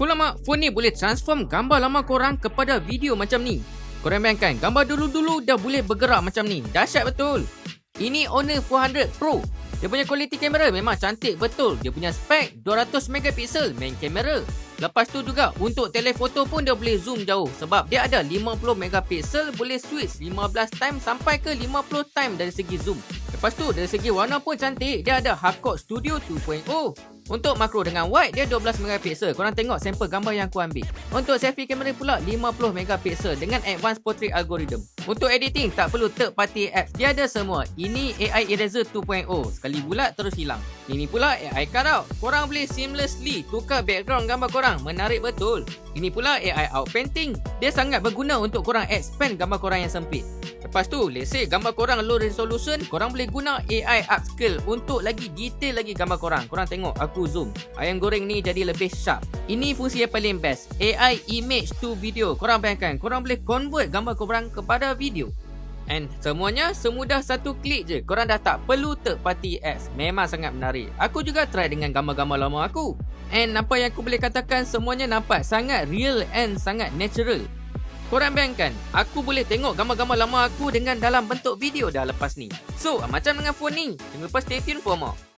Fulama, phone ni boleh transform gambar lama korang kepada video macam ni. Korang bayangkan, gambar dulu-dulu dah boleh bergerak macam ni. Dahsyat betul. Ini Honor 400 Pro. Dia punya quality kamera memang cantik betul. Dia punya spek 200 megapiksel main kamera. Lepas tu juga untuk telefoto pun dia boleh zoom jauh sebab dia ada 50 megapiksel boleh switch 15 time sampai ke 50 time dari segi zoom. Lepas tu dari segi warna pun cantik. Dia ada Hardcore Studio 2.0. Untuk makro dengan wide dia 12 megapiksel. Korang tengok sampel gambar yang aku ambil. Untuk selfie kamera pula 50 megapiksel dengan advanced portrait algorithm. Untuk editing tak perlu third party apps. Dia ada semua. Ini AI Eraser 2.0. Sekali bulat terus hilang. Ini pula AI cutout. Korang boleh seamlessly tukar background gambar korang. Menarik betul. Ini pula AI out painting. Dia sangat berguna untuk korang expand gambar korang yang sempit. Lepas tu, let's say gambar korang low resolution, korang boleh guna AI upscale untuk lagi detail lagi gambar korang. Korang tengok aku zoom. Ayam goreng ni jadi lebih sharp. Ini fungsi yang paling best. AI image to video. Korang bayangkan, korang boleh convert gambar korang kepada video. And semuanya semudah satu klik je. Korang dah tak perlu third party apps. Memang sangat menarik. Aku juga try dengan gambar-gambar lama aku. And apa yang aku boleh katakan semuanya nampak sangat real and sangat natural. Korang bayangkan, aku boleh tengok gambar-gambar lama aku dengan dalam bentuk video dah lepas ni. So, macam dengan phone ni. Jangan lupa stay tune for more.